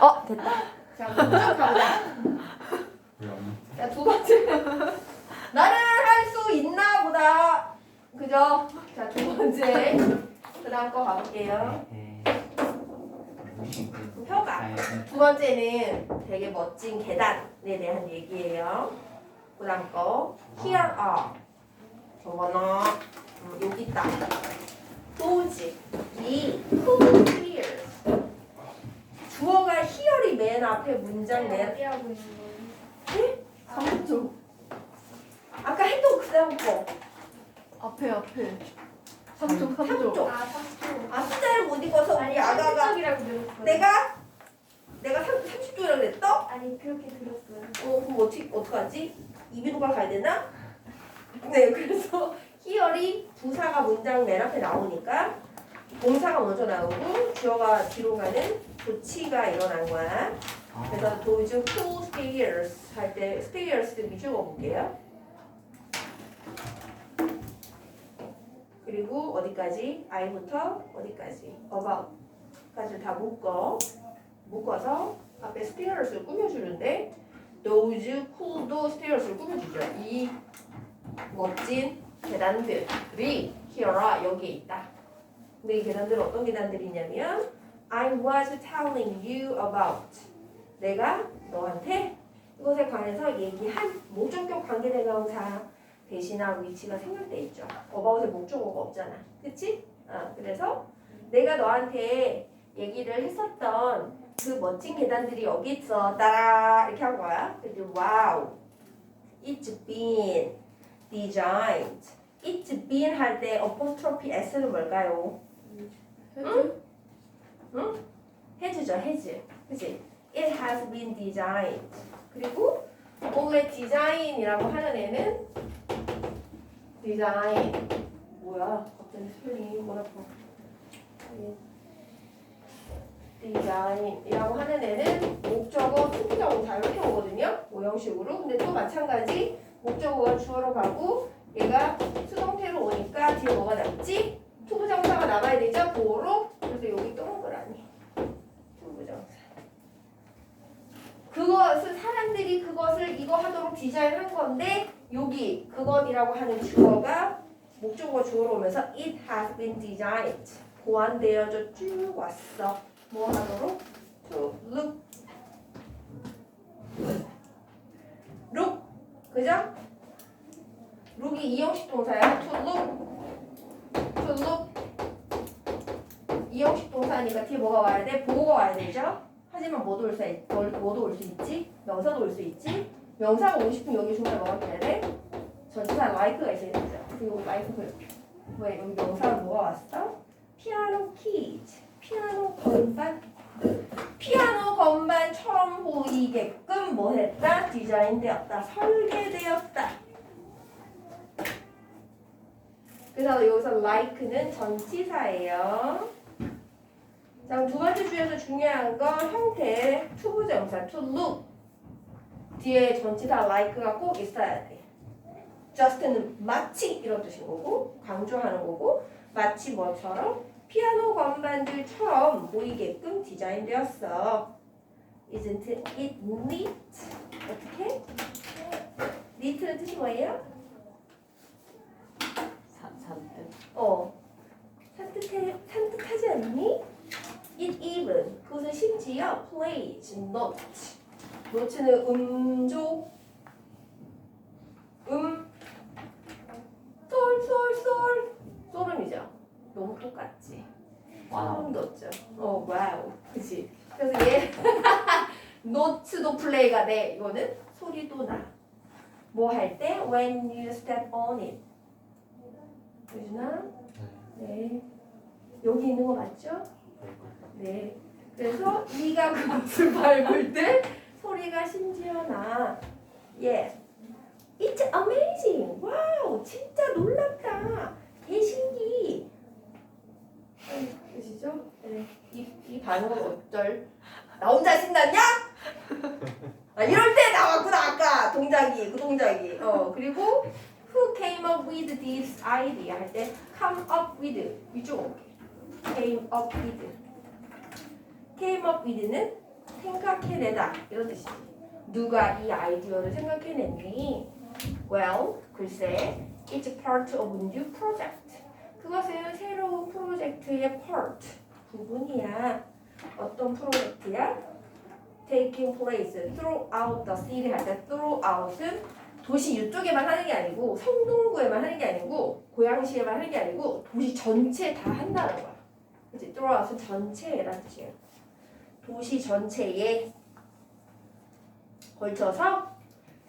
어 됐다. 자, 쭉 가보자. 왜안 자, 두 번째. 나는 할 수 있나 보다. 그죠? 자, 두 번째. 그 다음 거 가볼게요. 혀가. 두 번째는 되게 멋진 계단에 대한 얘기예요. 그 다음 거. Here are. 저거는 음, 여기 있다. those. 이 hears. 주어가 hear이 맨 앞에 문장 맨 어디 하고 있는 거예요? 삼쪽. 아까 했던 그 다음 거. 앞에 앞에. 삼쪽 삼쪽. 삼쪽. 아, 3초. 아 숫자를 못 읽어서 우리 아가가 들었어요. 내가 내가 30조라고 그랬어? 아니 그렇게 들었어요. 어 그럼 어떻게 어떡하지? 이비도가 가야 되나? 네 그래서 히얼이 부사가 문장 맨 앞에 나오니까 동사가 먼저 나오고 주어가 뒤로 가는 조치가 일어난 거야. 그래서 those who stayers 할때 stayers 미주어 볼게요. 그리고 어디까지? I부터 어디까지? about까지 다 묶어 묶어서 앞에 stairs를 꾸며주는데 those who도 stairs를 꾸며주죠. 이 멋진 계단들이 here are 여기에 있다. 근데 이 계단들은 어떤 계단들이냐면 I was telling you about 내가 너한테 이것에 관해서 얘기한 목적격 관계대명사 대신한 위치가 생략돼 있죠. 어바웃의 목적어가 없잖아. 그치? 어, 그래서 내가 너한테 얘기를 했었던 그 멋진 계단들이 여기 있어. 따라 이렇게 한 거야. 그래서 wow. It's been designed. It's been 할때 apostrophe s는 뭘까요? 헤드. 해주죠, 해주. 그치? It has been designed. 그리고 원래 디자인이라고 하는 애는 디자인 뭐야? 갑자기 스펠링이 뭐라고? 디자인이라고 하는 애는 목적어 투부정사 이렇게 오거든요. 모형식으로. 근데 또 마찬가지 목적어가 주어로 가고 얘가 수동태로 오니까 뒤에 뭐가 남지? 투부정사가 남아야 되죠. 고로. 그래서 여기 동그라미. 투부정사. 그것을 사람들이 그것을 이거 하도록 디자인한 건데 여기 그것이라고 하는 주어가 목적어 주어로 오면서 it has been designed 보완되어져 쭉 왔어 뭐 하도록 to look look 그죠? look이 이형식 동사야 to look to look 이형식 동사니까 뒤에 뭐가 와야 돼? 보고가 와야 되죠? 하지만 뭐도 올 수 뭐도 올 수 있지? 명사도 올 수 있지? 명사가 오고 싶으면 여기 중간에 뭐가 돼야 돼? 전치사 like가 있어야 되죠. 그리고 like 그왜 여기 명사로 뭐가 왔어? 피아노 키즈, 피아노 건반, 피아노 건반 처음 보이게끔 뭐 했다? 디자인되었다, 설계되었다. 그래서 여기서 like는 전치사예요. 자, 그럼 두 번째 주에서 중요한 건 형태, 투부정사, to look. 뒤에 전치사 like가 꼭 있어야 돼. just는 마치 이런 뜻인 거고, 강조하는 거고, 마치 뭐처럼 피아노 건반들처럼 보이게끔 디자인되었어. Isn't it neat? 어떻게? neat는 뜻이 뭐예요? 산 산뜻. 어. 산뜻해, 산뜻하지 않니? It even. 그것은 심지어 plays note. note는 음조. 음. 솔, 솔, 솔. 솔음이죠. 너무 똑같지. 소름 돋죠. 어, 와우. 그치. 그래서 얘, 노트도 플레이가 돼. 이거는 소리도 나. 뭐 할 때? When you step on it. 유준아? 네. 여기 있는 거 맞죠? 네. 그래서 네가 그것을 밟을 때 소리가 심지어 나. Yes. It's amazing. 와우, 진짜 놀랍다. 개신기. 그시죠? 네. 이, 이 반응은 어쩔? 나 혼자 신났냐? 아, 이럴 때 나왔구나 아까 동작이 그 동작이. 어 그리고 Who came up with this idea 할 때 come up with 이쪽 came up with came up with는 생각해내다 이런 뜻이지. 누가 이 아이디어를 생각해냈니? Well, 글쎄, it's part of new project. 그것은 새로운 프로젝트의 part, 부분이야. 어떤 프로젝트야? Taking place throughout the city 할 때 throughout은 도시 이쪽에만 하는 게 아니고 성동구에만 하는 게 아니고 고양시에만 하는 게 아니고 도시 전체에 다 한다는 거야. 그치? throughout은 전체라는 뜻이에요. 도시 전체에 걸쳐서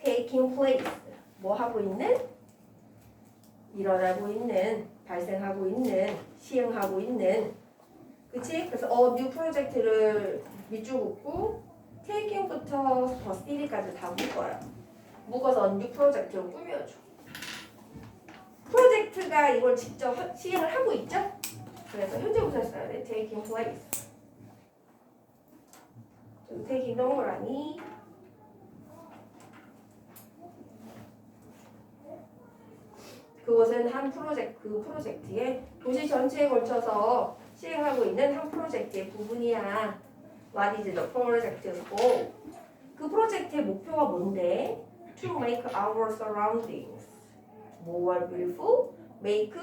taking place 뭐 하고 있는 일어나고 있는 발생하고 있는 시행하고 있는 그치? 그래서 어뉴 프로젝트를 밑줄 긋고 taking부터 더 city까지 다 묶어요. 묶어서 뉴 프로젝트로 꾸며줘. 프로젝트가 이걸 직접 하- 시행을 하고 있죠? 그래서 현재부터 써야 돼. taking place. 좀 taking 동그라미. 그것은 한 프로젝트, 그 프로젝트의 도시 전체에 걸쳐서 시행하고 있는 한 프로젝트의 부분이야. What is the project's goal? 그 프로젝트의 목표가 뭔데? To make our surroundings more beautiful. make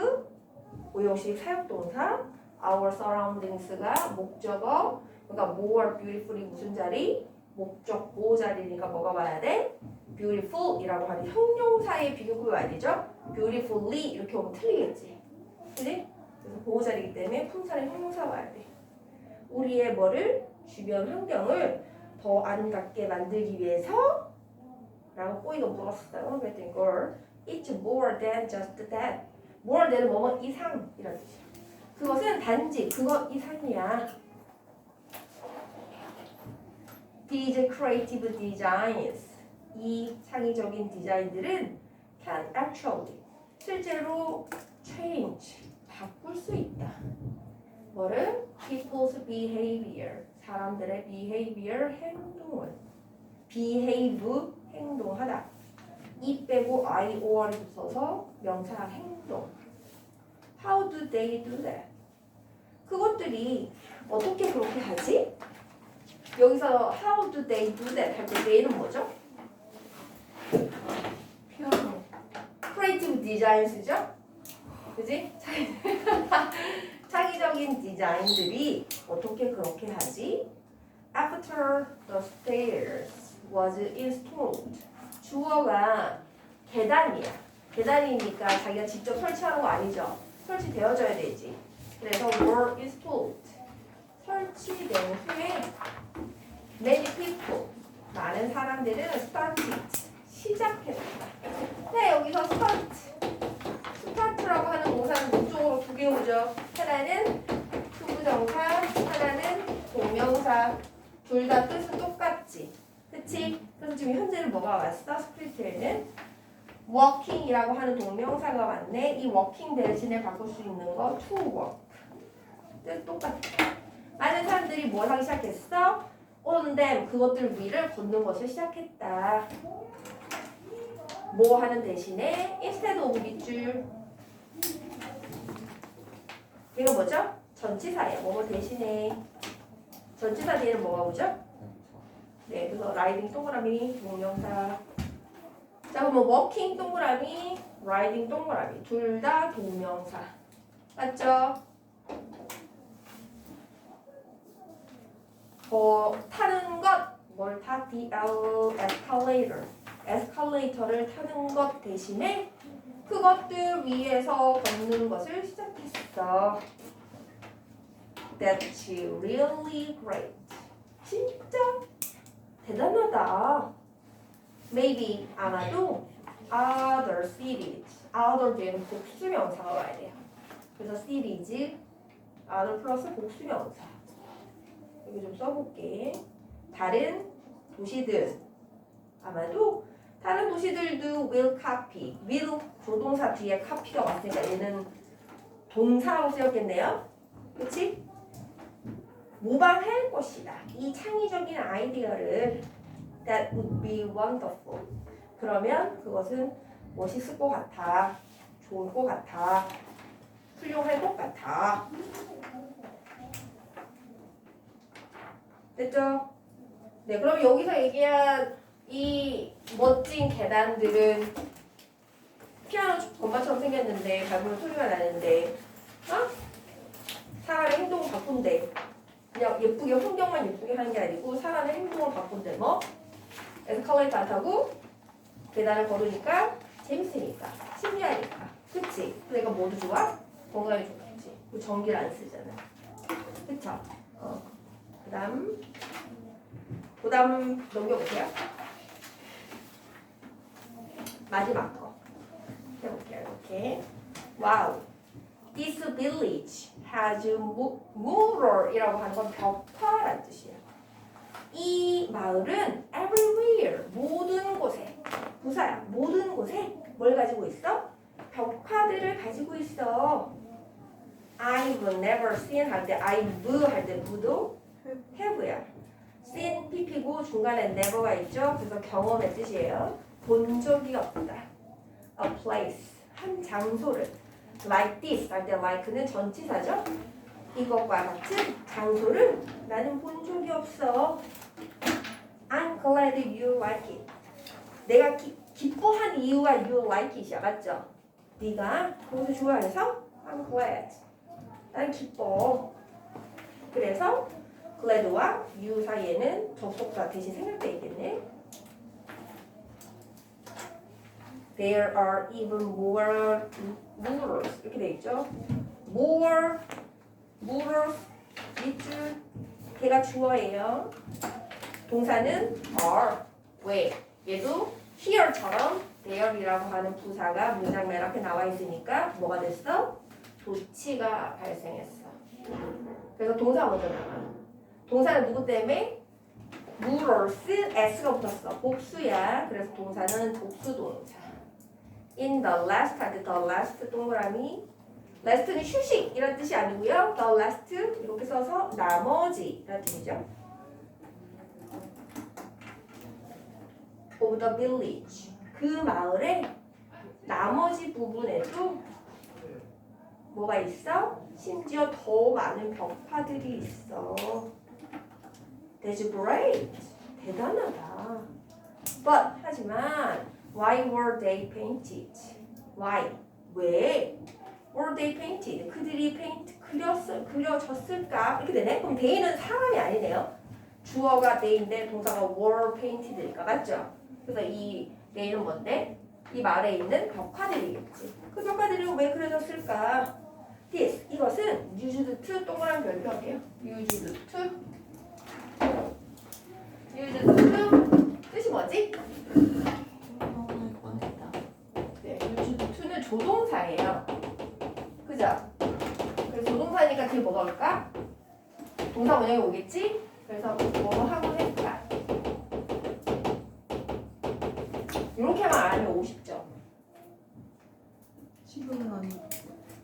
오형식 사역동사 our surroundings가 목적어 그러니까 more beautiful이 무슨 자리? 목적 보호 자리니까 뭐가 와야 돼? beautiful이라고 하는 형용사의 와야 되죠? beautifully 이렇게 오면 틀리겠지 그지? 그래서 보호 자리이기 때문에 품사는 형용사 와야 돼 우리의 뭐를? 주변 환경을 더 아름답게 만들기 위해서 라고 꼬이가 물었어요 그랬더니 girl it's more than just that more than 뭐뭐 이상 이런 뜻이야 그것은 단지 그것 이상이야 These creative designs 이 창의적인 디자인들은 can actually 실제로 change 바꿀 수 있다. 뭐를? People's behavior 사람들의 behavior 행동을 behave 행동하다. 이 빼고 I or를 붙여서 명사 행동. How do they do that? 그것들이 어떻게 그렇게 하지? 여기서 how do they do that 할 때 they는 뭐죠? 피아노. 크리에이티브 디자인스죠? 그지? 창의적인 디자인들이 어떻게 그렇게 하지? After the stairs was installed 주어가 계단이야 계단이니까 자기가 직접 설치하는 거 아니죠? 설치되어져야 되지 그래서 were installed 설치된 후에 many people 많은 사람들은 started 시작했다 네, 여기서 스타트. 스타트라고 하는 동사는 목적으로 두 개 오죠. 하나는 투부정사, 하나는 동명사. 둘 다 뜻은 똑같지. 그치? 그래서 지금 현재는 뭐가 왔어? 스크립트에는 working이라고 하는 동명사가 왔네. 이 working 대신에 바꿀 수 있는 거 to work. 뜻 똑같아. 많은 사람들이 뭘 하기 시작했어? Them, 그것들 위를 걷는 것을 시작했다. 뭐 하는 대신에 instead of 밑줄 이거 뭐죠? 전치사예요. 뭐뭐 대신에 전치사 뒤에는 뭐가 오죠? 네, 그래서 riding 동그라미 동명사 자 그러면 walking 동그라미 riding 동그라미 둘 다 동명사 맞죠? 어, 타는 것 뭘 타? DL escalator 에스컬레이터를 타는 것 대신에 그것들 위에서 걷는 것을 시작했어. That's really great. 진짜 대단하다. Maybe 아마도 other cities, other 뒤에는 복수명사가 와야 돼요. 그래서 cities, other 플러스 복수명사. 여기 좀 써볼게. 다른 도시들 아마도 다른 도시들도 will copy, will 조동사 뒤에 copy가 왔으니까 얘는 동사로 쓰였겠네요. 그렇지? 모방할 것이다. 이 창의적인 아이디어를 that would be wonderful. 그러면 그것은 멋있을 것 같아. 좋을 것 같아. 훌륭할 것 같아. 됐죠? 네, 그럼 여기서 얘기한 이 멋진 계단들은 피아노 건반처럼 생겼는데 밟으면 소리가 나는데 어? 사람의 행동을 바꾼대. 그냥 예쁘게 환경만 예쁘게 하는 게 아니고 사람의 행동을 바꾼대. 뭐? 에스컬레이터 안 타고 계단을 걸으니까 재밌으니까 신기하니까 그치? 그러니까 모두 좋아? 건강에 좋겠지. 그 전기를 안 쓰잖아. 그쵸? 어. 그 다음 그 다음 넘겨볼게요. 마지막 거 해볼게요. 이렇게 와우 This village has mu- mural이라고 하는 건 벽화란 뜻이에요. 이 마을은 everywhere 모든 곳에 부사야 모든 곳에 뭘 가지고 있어? 벽화들을 가지고 있어. I've never seen 할 때 I've 할때 부도 have야. seen pp고 중간에 never가 있죠. 그래서 경험의 뜻이에요. 본 적이 없다. A place 한 장소를 like this 할 때 like는 전치사죠. 이것과 같은 장소를 나는 본 적이 없어. I'm glad you like it. 내가 기, 기뻐한 이유가 you like it이야, 맞죠? 네가 그것을 좋아해서 I'm glad. 난 기뻐. 그래서 glad와 you 사이에는 접속사 대신 생략돼 있겠네. There are even more murals 이렇게 돼 있죠. More murals 밑줄 걔가 주어예요. 동사는 are 왜 얘도 here처럼 there이라고 하는 부사가 문장 맨 앞에 나와 있으니까 뭐가 됐어? 조치가 발생했어. 그래서 동사 먼저 나와. 동사는 누구 때문에? murals s가 붙었어. 복수야. 그래서 동사는 복수 동사. in the last 할 때 the last 동그라미 last는 휴식 이런 뜻이 아니고요. the last 이렇게 써서 나머지 이런 뜻이죠. of the village 그 마을의 나머지 부분에도 뭐가 있어? 심지어 더 많은 벽화들이 있어. That's great. 대단하다. But 하지만 why were they painted? Why? 왜? Were they painted? 그들이 페인트 그렸어 그려졌을까? 이렇게 되네. 그럼 they는 사람이 아니네요. 주어가 they인데 동사가 were painted니까 맞죠? 그래서 이 they는 뭔데? 이 말에 있는 벽화들이겠지. 그 벽화들이 왜 그려졌을까? This 이것은 used to 동그라미 별표 할게요. used 뜻이 뭐지? 네, used to는 조동사예요. 그죠? 그래서 조동사니까 뒤에 뭐가 올까? 동사 원형이 오겠지? 그래서 뭐 하고 했다. 이렇게만 알면 50점. 지금은 아니고.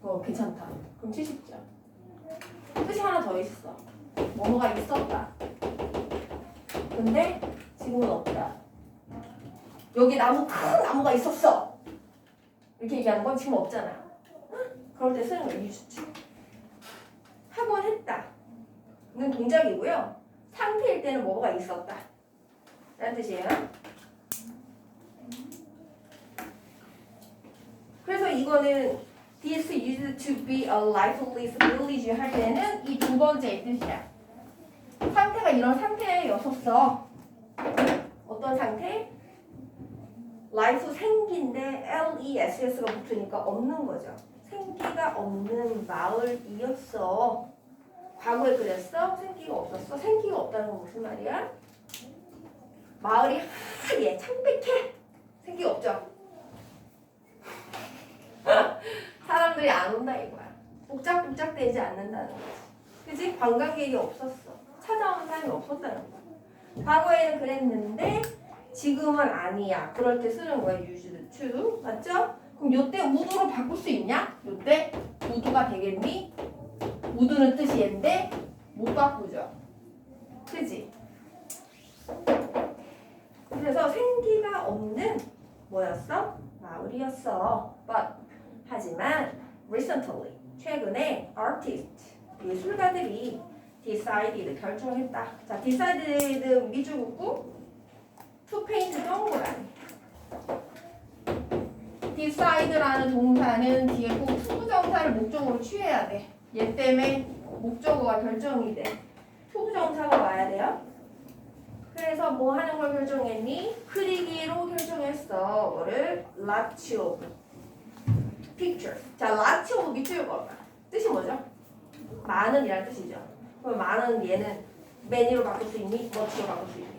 어, 괜찮다. 그럼 70점. 뜻이 하나 더 있어. 뭐뭐가 있었다. 근데 지금은 없다. 여기 나무 큰 나무가 있었어. 이렇게 얘기하는 건 지금 없잖아. 응? 그럴 때 쓰는 거야 유주치. 하곤 했다. 는 동작이고요. 상태일 때는 뭐가 있었다. 라는 뜻이에요. 그래서 이거는 This used to be a lifeless village 할 때는 이 두 번째 뜻이야. 상태가 이런 상태였었어. 어떤 상태? life 생기인데 L-E-S-S가 붙으니까 없는 거죠. 생기가 없는 마을이었어. 과거에 그랬어? 생기가 없었어? 생기가 없다는 건 무슨 말이야? 마을이 하얘, 창백해. 생기가 없죠? 사람들이 안 온다 이거야. 복작복작 되지 않는다는 거지. 그지? 관광객이 없었어. 찾아오는 사람이 없었다는 거야. 과거에는 그랬는데 지금은 아니야. 그럴 때 쓰는 거야. used to. 맞죠? 그럼 요때 would로 바꿀 수 있냐? 요때 would가 되겠니? would는 뜻이 얘인데 못 바꾸죠. 그지? 그래서 생기가 없는 뭐였어? 마을이었어. But 하지만 recently 최근에 artist 예술가들이 decided 결정했다. 자, decided 미주국구 to paint 동그라미. decide라는 동사는 뒤에 꼭 투부정사를 목적으로 취해야 돼. 얘 때문에 목적어가 결정이 돼. 투부정사가 와야 돼요. 그래서 뭐 하는 걸 결정했니? 그리기로 결정했어. 뭐를? 라치오. picture. 자, 라치오 밑줄 걸까? 뜻이 뭐죠? 많은이라는 뜻이죠. 그럼 많은 얘는 many로 바꿀 수 있니? much로 바꿀 수 있니?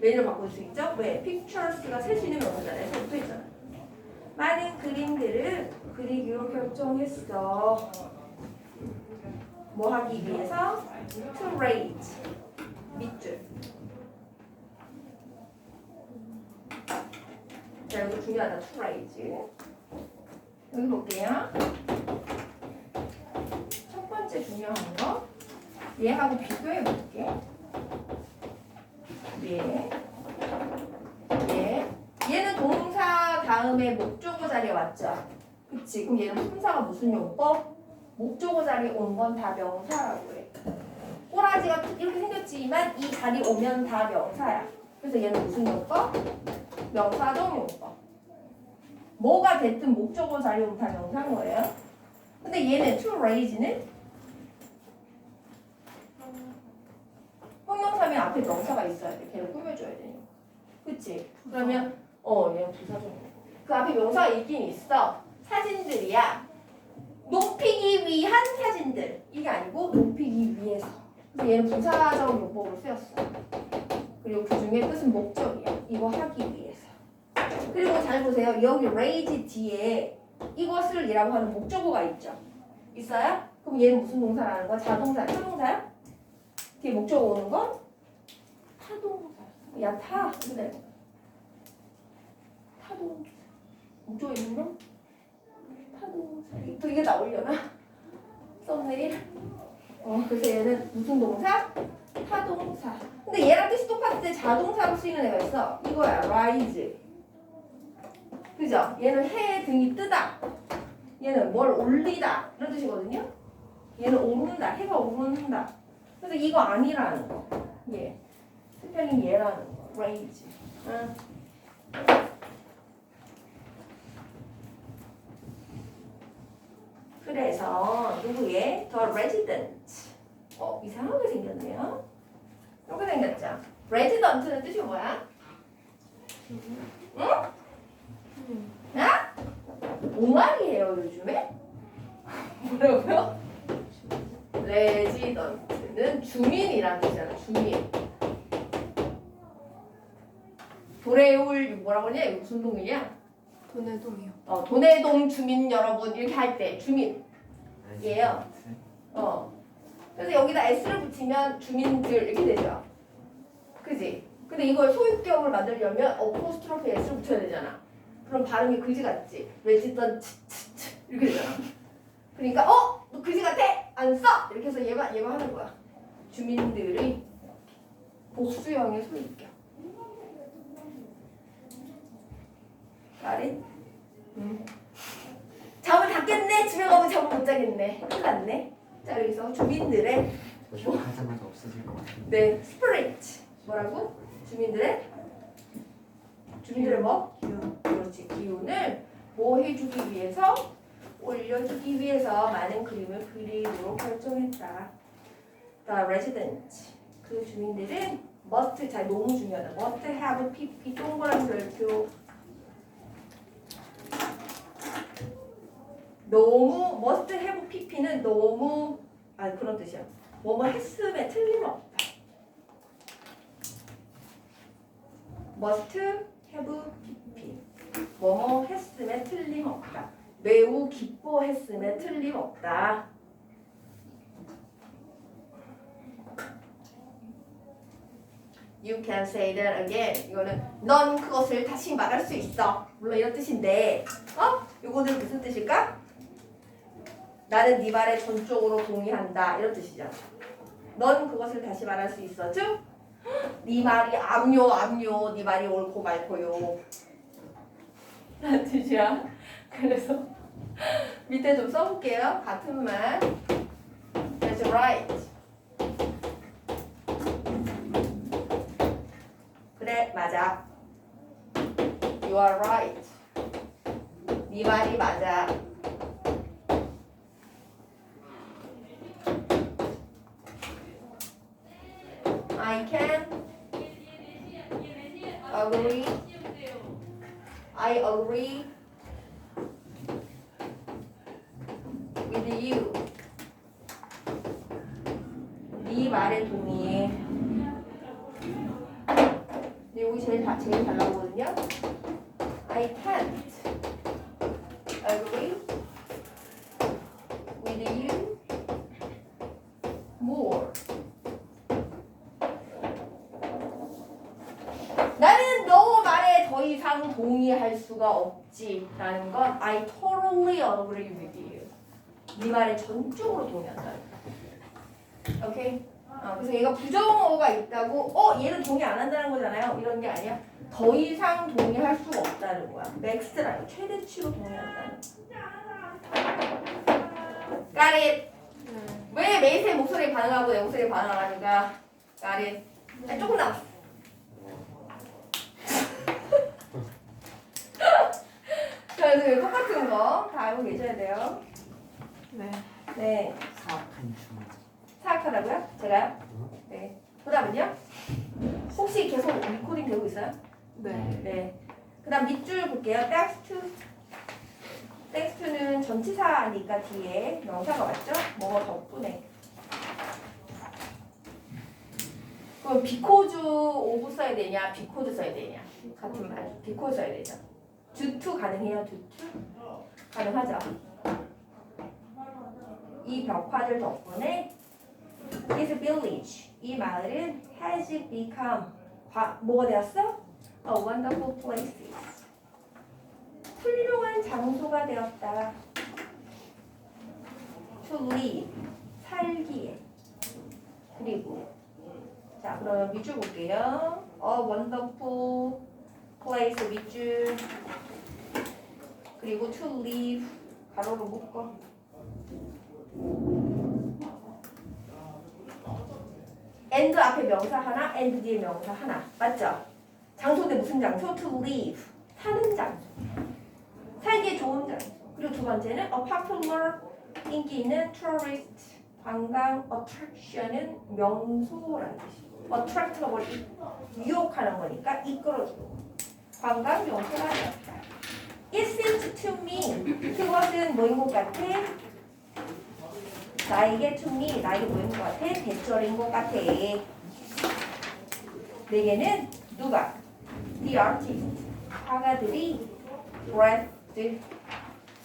many로 바꿀 수 있죠? 왜? pictures가 있는 명사잖아요. 서 붙어 있잖아. 많은 그림들을 그리기로 결정했어. 뭐 하기 위해서? to raise. 밑줄. 자, 이거 중요하다. to raise. 여기 볼게요. 첫 번째 중요한 거. 얘하고 비교해 볼게. 얘. 얘. 얘는 동사 다음에 목적어 자리에 왔죠. 그치? 그럼 얘는 품사가 무슨 용법? 목적어 자리에 온 건 다 명사라고 해. 꼬라지가 이렇게 생겼지만 이 자리 오면 다 명사야. 그래서 얘는 무슨 용법? 명사적 용법. 뭐가 됐든 목적어 자리에 오면 다 명사인 거예요. 근데 얘는 to raise는 형용사면 앞에 명사가 있어야 돼. 걔를 꾸며줘야 되니까. 그치? 그러면 어 얘는 부사적 그 앞에 명사가 있긴 있어. 사진들이야. 높이기 위한 사진들. 이게 아니고 높이기 위해서. 그래서 얘는 부사적 용법으로 쓰였어. 그리고 그 중에 뜻은 목적이야. 이거 하기 위해서. 그리고 잘 보세요. 여기 raise 뒤에 이것을 이라고 하는 목적어가 있죠. 있어요? 그럼 얘는 무슨 동사라는 거야? 자동사, 타동사야? 뒤에 목적어 오는 건 타동사. 야 타. 그래. 타동사. 목적어 있는 거? 타동사. 또 이게 나오려나? 썸네일. 어, 그래서 얘는 무슨 동사? 타동사. 근데 얘랑 뜻이 똑같은데 자동사로 쓰이는 애가 있어. 이거야, rise. 그죠? 얘는 해 등이 뜨다. 얘는 뭘 올리다. 이런 뜻이거든요. 얘는 오른다. 해가 오른다. 그래서 이거 아니라는 거. 얘. 스펠링 얘라는 거. raise. 응. 그래서 누구의? The resident. 어, 이상하게 생겼네요. 이렇게 생겼죠? resident는 뜻이 뭐야? 응? 야? 옹알이에요 요즘에? 뭐라고요? 레지던트 는 주민이라는 뜻이잖아 주민 도레울 뭐라고 하냐 이거 무슨 동이냐? 도내동이요. 어, 도내동 주민 여러분 이렇게 할 때 주민 얘요. 어 그래서 여기다 s를 붙이면 주민들 이렇게 되죠 그지? 근데 이걸 소유격을 만들려면 어포스트로피 s를 붙여야 되잖아 그럼 발음이 그지 같지? 레지던트 이렇게 되잖아 그러니까 어? 너 그지 같아? 안 써? 이렇게 해서 얘만 얘만 하는 거야 주민들의 복수형의 소유격 말이? 응. 잠을 다 깼네. 집에 가면 잠을 못 자겠네. 큰일 났네. 자, 여기서 주민들의 하자마자 없어질 것 같은데. 네, 스프리트 뭐라고? 주민들의 주민들의 뭐? 기운. 그렇지. 기운을 뭐 해주기 위해서 올려주기 위해서 많은 그림을 그리도록 결정했다. The resident 그 주민들은 must 잘 너무 중요하다. must have pp 동그란 별표 너무 must have pp는 너무 아 그런 뜻이야. 뭐뭐 했음에 틀림없다. must have pp 뭐뭐 했음에 틀림없다. 매우 기뻐했음에 틀림없다. You can say that again. 이거는 넌 그것을 다시 말할 수 있어. 물론 이런 뜻인데, 어? 이거는 무슨 뜻일까? 나는 네 말에 전적으로 동의한다. 이런 뜻이죠. 넌 그것을 다시 말할 수 있어. 즉, 네 말이 암요, 암요, 네 말이 옳고 말고요. 라는 뜻이야. 그래서 밑에 좀 써볼게요. 같은 말. That's right. 맞아. You are right. 네 말이 맞아. I can agree. I agree with you. 네 말에 동의해. 제일 다 제일 잘 나오거든요. I can't agree with you more. 나는 너 말에 더 이상 동의할 수가 없지라는 건 I totally agree with you. 네 말에 전적으로 동의한다. 오케이? 어, 그래서 얘가 부정어가 있다고 어 얘는 동의 안 한다는 거잖아요. 이런 게 아니야. 더 이상 동의할 수가 없다는 거야. 맥스라는 최대치로 동의한다는. Got it? 왜 메이스의 목소리에 반응하고 내 목소리에 반응하니까 it? 아, 조금 남았어. 자, 그래서 똑같은 거 다 알고 계셔야 돼요. 네. 네. 사악한 주문. 사악하다고요? 제가요? 네. 그 다음은요? 혹시 계속 리코딩 되고 있어요? 네. 네. 그 다음 밑줄 볼게요. Thanks to. Thanks to는 전치사니까 뒤에 명사가 맞죠? 뭐뭐 덕분에. 그럼 because of 써야 되냐? because 써야 되냐? 같은 말. because 써야 되죠. due to 가능해요? due to? 가능하죠. 이 벽화들 덕분에 This village, 이 마을은 has become 과, 뭐가 되었어? A wonderful place. 훌륭한 장소가 되었다. To live, 살기에. 그리고 자 그러면 밑줄 볼게요. A wonderful place 밑줄. 그리고 to live 가로로 묶어. And 앞에 명사 하나, and 뒤에 명사 하나. 맞죠? 장소인데 무슨 장소? to live. 사는 장소. 살기에 좋은 장소. 그리고 두 번째는 a popular 인기 있는 tourist 관광 attraction은 명소라는 뜻이에요. attract가 뭐지? 유혹하는 거니까 이끌어주고 관광 명소가 되었다. It seems to me 그것은 뭐인 것 같아? 나에게 me 나에게 뭐인 것 같아? 대절인 것 같아. 내게는 누가? The artist 화가들이 breath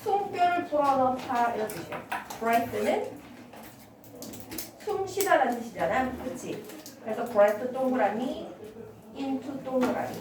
숨결을 불어넣다 이런 뜻이에요. breath는 숨 쉬다라는 뜻이잖아. 그치? 그래서 breath 동그라미 into 동그라미